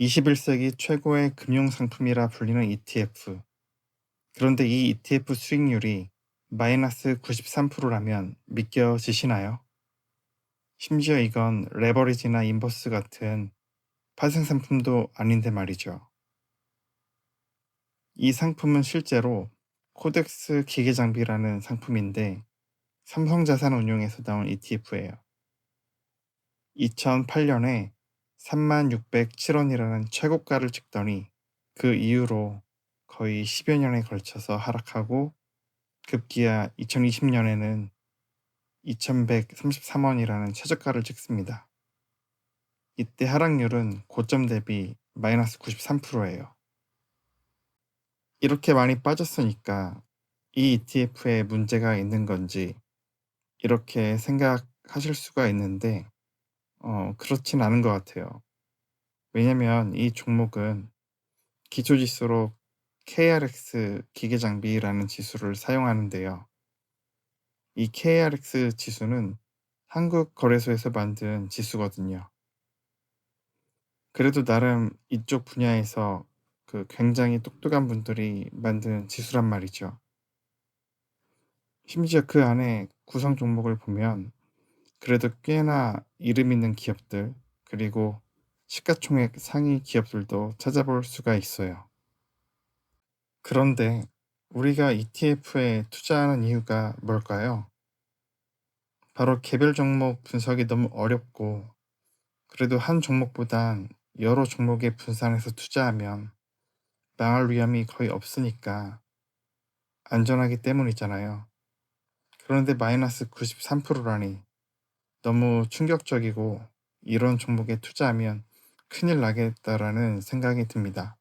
21세기 최고의 금융 상품이라 불리는 ETF. 그런데 이 ETF 수익률이 마이너스 93%라면 믿겨지시나요? 심지어 이건 레버리지나 인버스 같은 파생 상품도 아닌데 말이죠. 이 상품은 실제로 코덱스 기계장비라는 상품인데 삼성자산운용에서 나온 ETF예요. 2008년에 3607원이라는 최고가를 찍더니 그 이후로 거의 10여 년에 걸쳐서 하락하고 급기야 2020년에는 2133원이라는 최저가를 찍습니다. 이때 하락률은 고점 대비 마이너스 93%예요. 이렇게 많이 빠졌으니까 이 ETF에 문제가 있는 건지 이렇게 생각하실 수가 있는데 어, 그렇진 않은 것 같아요. 왜냐면 이 종목은 기초 지수로 KRX 기계 장비라는 지수를 사용하는데요. 이 KRX 지수는 한국 거래소에서 만든 지수거든요. 그래도 나름 이쪽 분야에서 그 굉장히 똑똑한 분들이 만든 지수란 말이죠. 심지어 그 안에 구성 종목을 보면 그래도 꽤나 이름 있는 기업들 그리고 시가총액 상위 기업들도 찾아볼 수가 있어요. 그런데 우리가 ETF에 투자하는 이유가 뭘까요? 바로 개별 종목 분석이 너무 어렵고 그래도 한 종목보단 여러 종목에 분산해서 투자하면 망할 위험이 거의 없으니까 안전하기 때문이잖아요. 그런데 마이너스 93%라니 너무 충격적이고 이런 종목에 투자하면 큰일 나겠다라는 생각이 듭니다.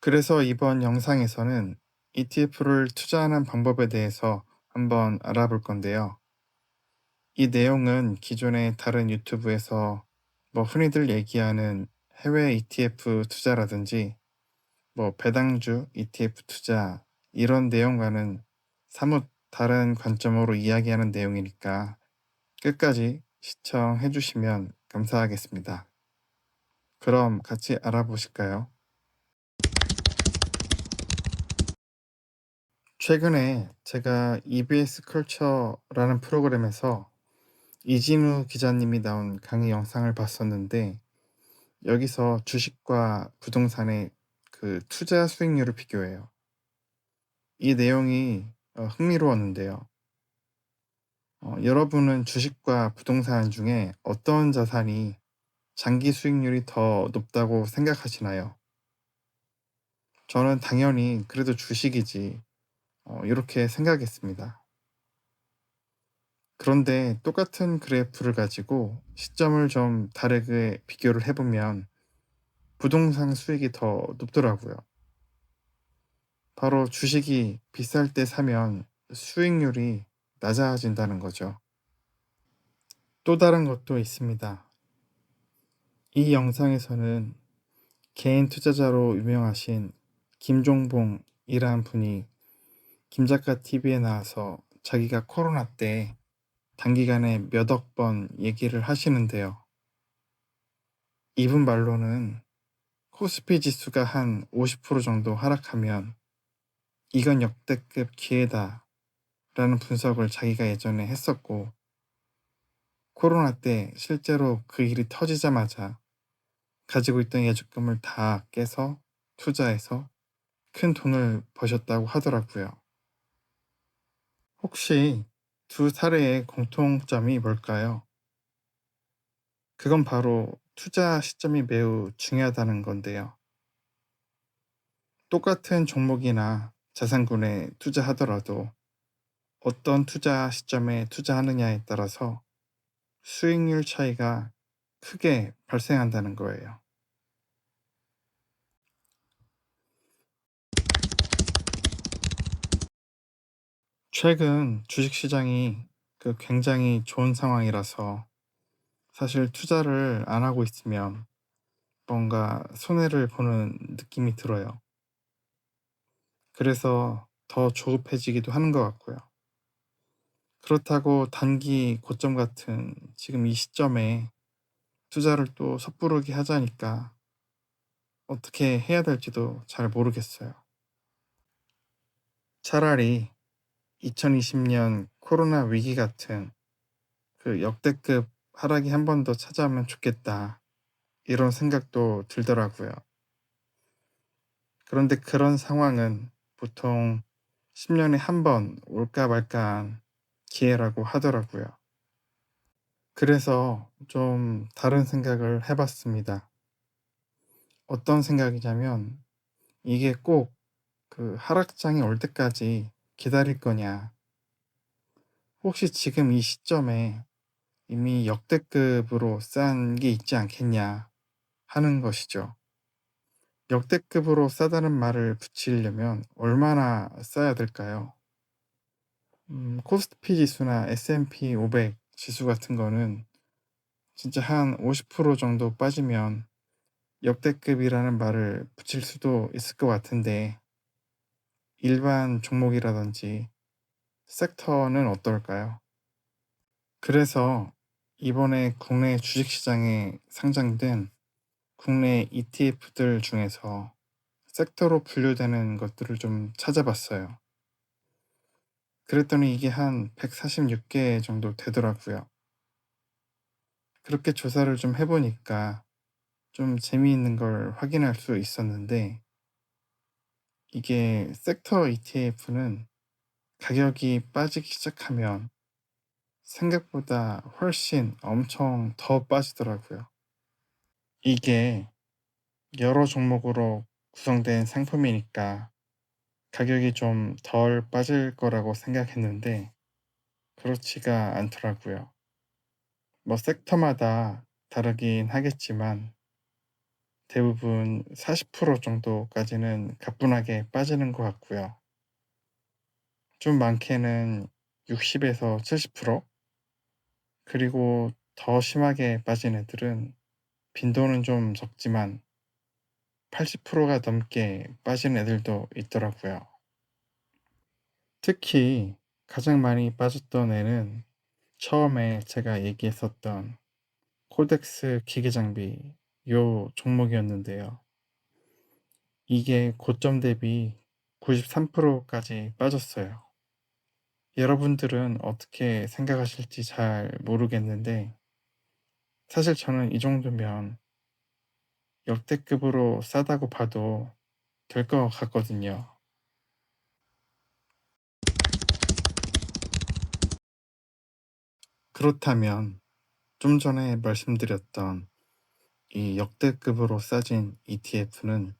그래서 이번 영상에서는 ETF를 투자하는 방법에 대해서 한번 알아볼 건데요. 이 내용은 기존의 다른 유튜브에서 뭐 흔히들 얘기하는 해외 ETF 투자라든지 뭐 배당주 ETF 투자 이런 내용과는 사뭇 다른 관점으로 이야기하는 내용이니까 끝까지 시청해 주시면 감사하겠습니다. 그럼 같이 알아보실까요? 최근에 제가 EBS 컬처라는 프로그램에서 이진우 기자님이 나온 강의 영상을 봤었는데 여기서 주식과 부동산의 그 투자 수익률을 비교해요. 이 내용이 어, 흥미로웠는데요. 어, 여러분은 주식과 부동산 중에 어떤 자산이 장기 수익률이 더 높다고 생각하시나요? 저는 당연히 그래도 주식이지 어, 이렇게 생각했습니다. 그런데 똑같은 그래프를 가지고 시점을 좀 다르게 비교를 해보면 부동산 수익이 더 높더라고요. 바로 주식이 비쌀 때 사면 수익률이 낮아진다는 거죠. 또 다른 것도 있습니다. 이 영상에서는 개인 투자자로 유명하신 김종봉이라는 분이 김작가 TV에 나와서 자기가 코로나 때 단기간에 몇 억 번 얘기를 하시는데요. 이분 말로는 코스피 지수가 한 50% 정도 하락하면 이건 역대급 기회다 라는 분석을 자기가 예전에 했었고 코로나 때 실제로 그 일이 터지자마자 가지고 있던 예적금을 다 깨서 투자해서 큰 돈을 버셨다고 하더라고요. 혹시 두 사례의 공통점이 뭘까요? 그건 바로 투자 시점이 매우 중요하다는 건데요. 똑같은 종목이나 자산군에 투자하더라도 어떤 투자 시점에 투자하느냐에 따라서 수익률 차이가 크게 발생한다는 거예요. 최근 주식시장이 그 굉장히 좋은 상황이라서 사실 투자를 안 하고 있으면 뭔가 손해를 보는 느낌이 들어요. 그래서 더 조급해지기도 하는 것 같고요. 그렇다고 단기 고점 같은 지금 이 시점에 투자를 또 섣부르게 하자니까 어떻게 해야 될지도 잘 모르겠어요. 차라리 2020년 코로나 위기 같은 그 역대급 하락이 한 번 더 찾아오면 좋겠다. 이런 생각도 들더라고요. 그런데 그런 상황은 보통 10년에 한 번 올까 말까 한 기회라고 하더라고요. 그래서 좀 다른 생각을 해봤습니다. 어떤 생각이냐면 이게 꼭 그 하락장이 올 때까지 기다릴 거냐. 혹시 지금 이 시점에 이미 역대급으로 싼 게 있지 않겠냐 하는 것이죠. 역대급으로 싸다는 말을 붙이려면 얼마나 싸야 될까요? 음, 코스피 지수나 S&P 500 지수 같은 거는 진짜 한 50% 정도 빠지면 역대급이라는 말을 붙일 수도 있을 것 같은데 일반 종목이라든지 섹터는 어떨까요? 그래서 이번에 국내 주식시장에 상장된 국내 ETF들 중에서 섹터로 분류되는 것들을 좀 찾아봤어요. 그랬더니 이게 한 146개 정도 되더라고요. 그렇게 조사를 좀 해보니까 좀 재미있는 걸 확인할 수 있었는데 이게 섹터 ETF는 가격이 빠지기 시작하면 생각보다 훨씬 엄청 더 빠지더라고요. 이게 여러 종목으로 구성된 상품이니까 가격이 좀 덜 빠질 거라고 생각했는데 그렇지가 않더라고요. 뭐 섹터마다 다르긴 하겠지만 대부분 40% 정도까지는 가뿐하게 빠지는 것 같고요. 좀 많게는 60에서 70% 그리고 더 심하게 빠진 애들은 빈도는 좀 적지만 80%가 넘게 빠진 애들도 있더라고요. 특히 가장 많이 빠졌던 애는 처음에 제가 얘기했었던 코덱스 기계 장비 요 종목이었는데요. 이게 고점 대비 93%까지 빠졌어요. 여러분들은 어떻게 생각하실지 잘 모르겠는데 사실 저는 이 정도면 역대급으로 싸다고 봐도 될 것 같거든요. 그렇다면 좀 전에 말씀드렸던 이 역대급으로 싸진 ETF는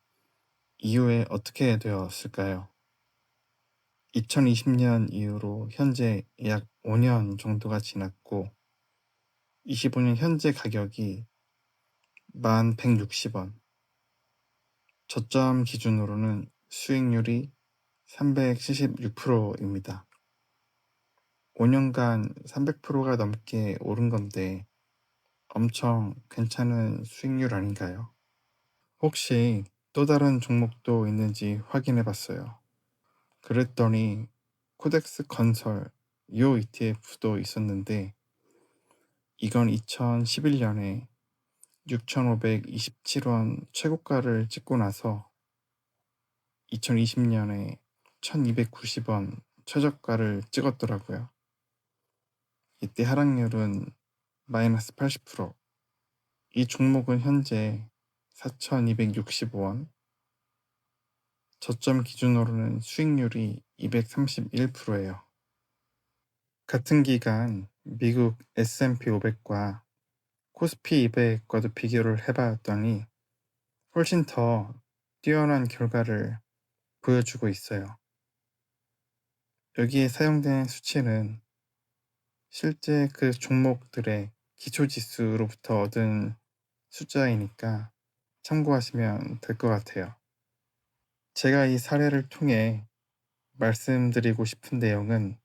이후에 어떻게 되었을까요? 2020년 이후로 현재 약 5년 정도가 지났고 25년 현재 가격이 1160원 저점 기준으로는 수익률이 376%입니다. 5년간 300%가 넘게 오른 건데 엄청 괜찮은 수익률 아닌가요? 혹시 또 다른 종목도 있는지 확인해 봤어요. 그랬더니 코덱스 건설 요 ETF도 있었는데 이건 2011년에 6,527원 최고가를 찍고 나서 2020년에 1,290원 최저가를 찍었더라고요. 이때 하락률은 마이너스 80%. 이 종목은 현재 4,265원. 저점 기준으로는 수익률이 231%예요. 같은 기간 미국 S&P 500과 코스피 200과도 비교를 해봤더니 훨씬 더 뛰어난 결과를 보여주고 있어요. 여기에 사용된 수치는 실제 그 종목들의 기초 지수로부터 얻은 숫자이니까 참고하시면 될 것 같아요. 제가 이 사례를 통해 말씀드리고 싶은 내용은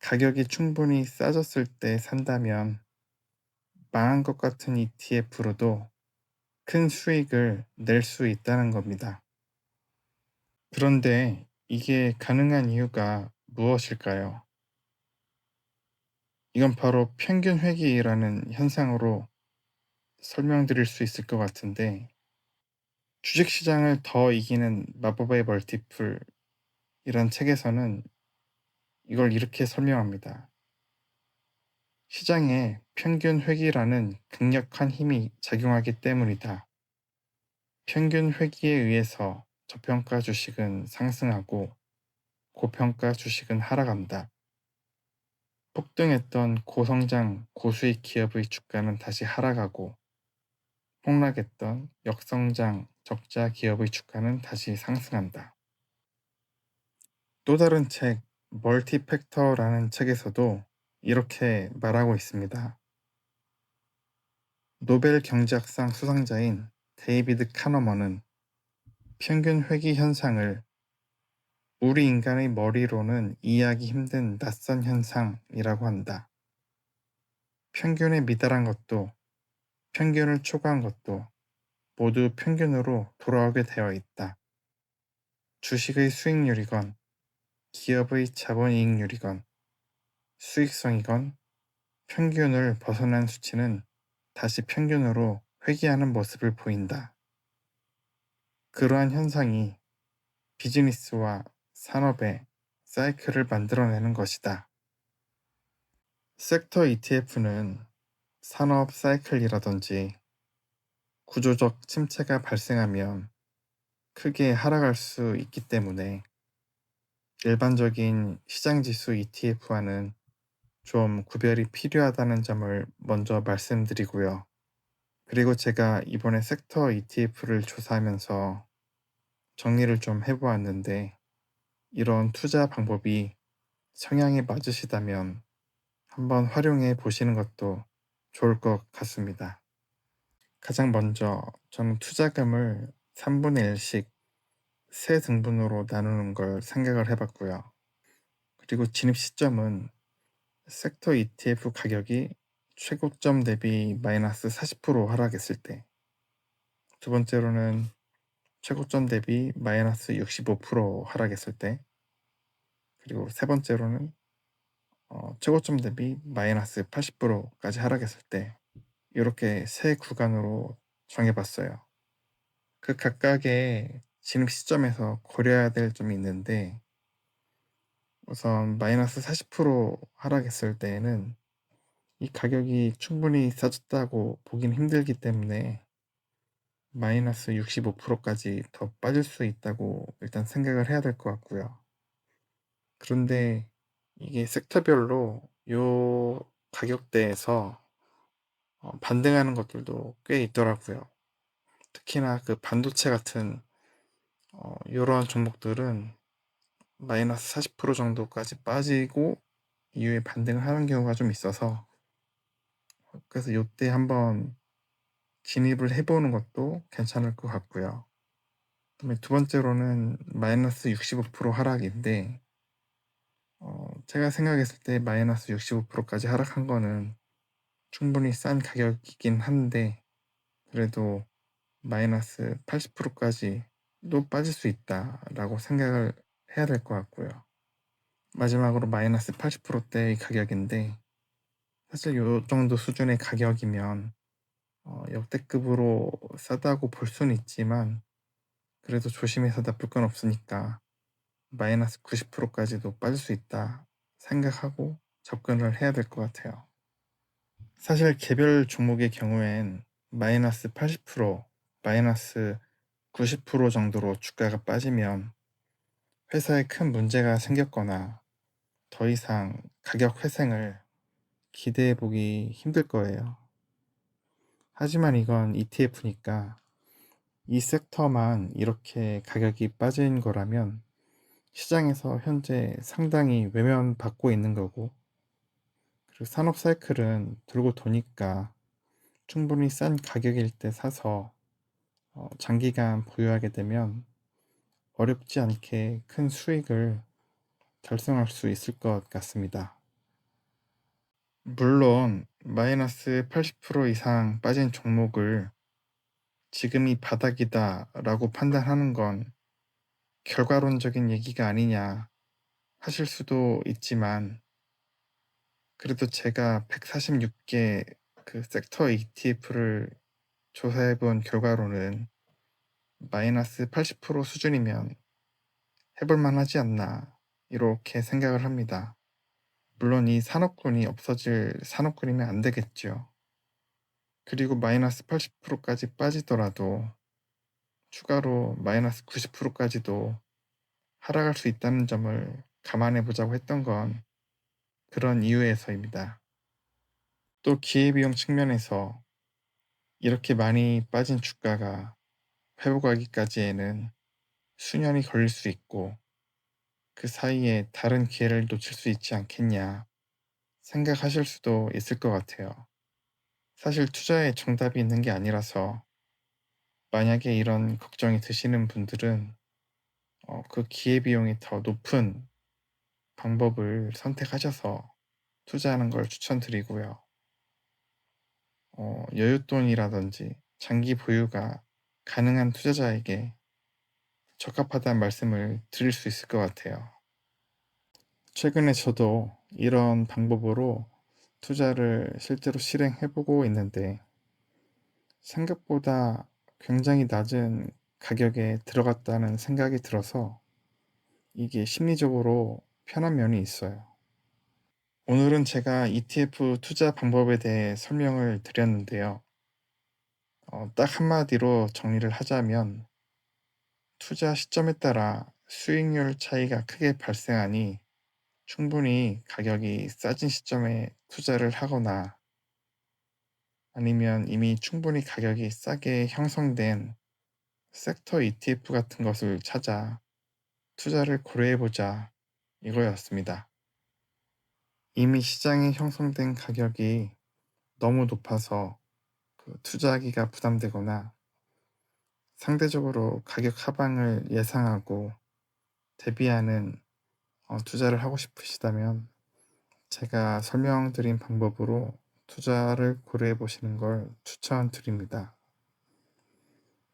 가격이 충분히 싸졌을 때 산다면 망한 것 같은 ETF로도 큰 수익을 낼 수 있다는 겁니다. 그런데 이게 가능한 이유가 무엇일까요? 이건 바로 평균 회귀라는 현상으로 설명드릴 수 있을 것 같은데 주식시장을 더 이기는 마법의 멀티플 이란 책에서는 이걸 이렇게 설명합니다. 시장에 평균 회귀라는 강력한 힘이 작용하기 때문이다. 평균 회귀에 의해서 저평가 주식은 상승하고 고평가 주식은 하락한다. 폭등했던 고성장, 고수익 기업의 주가는 다시 하락하고 폭락했던 역성장, 적자 기업의 주가는 다시 상승한다. 또 다른 책, 멀티팩터라는 책에서도 이렇게 말하고 있습니다. 노벨 경제학상 수상자인 데이비드 카너먼은 평균 회귀 현상을 우리 인간의 머리로는 이해하기 힘든 낯선 현상이라고 한다. 평균에 미달한 것도 평균을 초과한 것도 모두 평균으로 돌아오게 되어 있다. 주식의 수익률이건 기업의 자본이익률이건 수익성이건 평균을 벗어난 수치는 다시 평균으로 회귀하는 모습을 보인다. 그러한 현상이 비즈니스와 산업의 사이클을 만들어내는 것이다. 섹터 ETF는 산업 사이클이라든지 구조적 침체가 발생하면 크게 하락할 수 있기 때문에 일반적인 시장 지수 ETF와는 좀 구별이 필요하다는 점을 먼저 말씀드리고요. 그리고 제가 이번에 섹터 ETF를 조사하면서 정리를 좀 해보았는데 이런 투자 방법이 성향에 맞으시다면 한번 활용해 보시는 것도 좋을 것 같습니다. 가장 먼저 저는 투자금을 3분의 1씩 세 등분으로 나누는 걸 생각을 해봤고요. 그리고 진입 시점은 섹터 ETF 가격이 최고점 대비 마이너스 40% 하락했을 때, 두 번째로는 최고점 대비 마이너스 65% 하락했을 때, 그리고 세 번째로는 어, 최고점 대비 마이너스 80%까지 하락했을 때, 이렇게 세 구간으로 정해봤어요. 그 각각의 진입 시점에서 고려해야 될 점이 있는데, 우선 마이너스 40% 하락했을 때에는 이 가격이 충분히 싸졌다고 보긴 힘들기 때문에 마이너스 65%까지 더 빠질 수 있다고 일단 생각을 해야 될 것 같고요. 그런데 이게 섹터별로 요 가격대에서 어, 반등하는 것들도 꽤 있더라고요. 특히나 그 반도체 같은 어, 이런 종목들은 마이너스 40% 정도까지 빠지고 이후에 반등을 하는 경우가 좀 있어서 그래서 이때 한번 진입을 해보는 것도 괜찮을 것 같고요. 그다음에 두 번째로는 마이너스 65% 하락인데 어, 제가 생각했을 때 마이너스 65%까지 하락한 거는 충분히 싼 가격이긴 한데 그래도 마이너스 80%까지도 빠질 수 있다라고 생각을 해야 될 것 같고요. 마지막으로 마이너스 80%대의 가격인데 사실 요 정도 수준의 가격이면 어, 역대급으로 싸다고 볼 수는 있지만 그래도 조심해서 나쁠 건 없으니까 마이너스 90%까지도 빠질 수 있다 생각하고 접근을 해야 될 것 같아요. 사실 개별 종목의 경우엔 마이너스 80%, 마이너스 90% 정도로 주가가 빠지면 회사에 큰 문제가 생겼거나 더 이상 가격 회생을 기대해 보기 힘들 거예요. 하지만 이건 ETF니까 이 섹터만 이렇게 가격이 빠진 거라면 시장에서 현재 상당히 외면받고 있는 거고 그리고 산업 사이클은 돌고 도니까 충분히 싼 가격일 때 사서 어, 장기간 보유하게 되면 어렵지 않게 큰 수익을 달성할 수 있을 것 같습니다. 물론 마이너스 80% 이상 빠진 종목을 지금이 바닥이다 라고 판단하는 건 결과론적인 얘기가 아니냐 하실 수도 있지만 그래도 제가 146개 그 섹터 ETF를 조사해 본 결과로는 마이너스 80% 수준이면 해볼만 하지 않나 이렇게 생각을 합니다. 물론 이 산업군이 없어질 산업군이면 안 되겠죠. 그리고 마이너스 80%까지 빠지더라도 추가로 마이너스 90%까지도 하락할 수 있다는 점을 감안해 보자고 했던 건 그런 이유에서입니다. 또 기회비용 측면에서 이렇게 많이 빠진 주가가 회복하기까지에는 수년이 걸릴 수 있고 그 사이에 다른 기회를 놓칠 수 있지 않겠냐 생각하실 수도 있을 것 같아요. 사실 투자에 정답이 있는 게 아니라서 만약에 이런 걱정이 드시는 분들은 어, 그 기회비용이 더 높은 방법을 선택하셔서 투자하는 걸 추천드리고요. 어, 여윳돈이라든지 장기 보유가 가능한 투자자에게 적합하다는 말씀을 드릴 수 있을 것 같아요. 최근에 저도 이런 방법으로 투자를 실제로 실행해보고 있는데 생각보다 굉장히 낮은 가격에 들어갔다는 생각이 들어서 이게 심리적으로 편한 면이 있어요. 오늘은 제가 ETF 투자 방법에 대해 설명을 드렸는데요. 어, 딱 한마디로 정리를 하자면 투자 시점에 따라 수익률 차이가 크게 발생하니 충분히 가격이 싸진 시점에 투자를 하거나 아니면 이미 충분히 가격이 싸게 형성된 섹터 ETF 같은 것을 찾아 투자를 고려해보자 이거였습니다. 이미 시장에 형성된 가격이 너무 높아서 그 투자하기가 부담되거나 상대적으로 가격 하방을 예상하고 대비하는 어, 투자를 하고 싶으시다면 제가 설명드린 방법으로 투자를 고려해 보시는 걸 추천드립니다.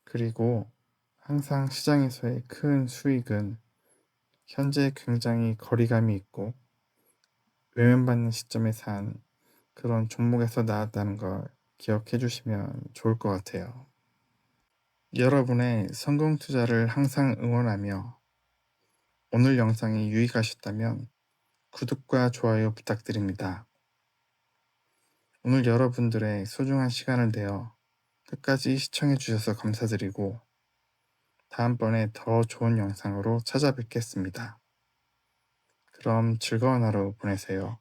그리고 항상 시장에서의 큰 수익은 현재 굉장히 거리감이 있고 외면받는 시점에 산 그런 종목에서 나왔다는 걸 기억해 주시면 좋을 것 같아요. 여러분의 성공 투자를 항상 응원하며 오늘 영상이 유익하셨다면 구독과 좋아요 부탁드립니다. 오늘 여러분들의 소중한 시간을 내어 끝까지 시청해 주셔서 감사드리고 다음번에 더 좋은 영상으로 찾아뵙겠습니다. 그럼 즐거운 하루 보내세요.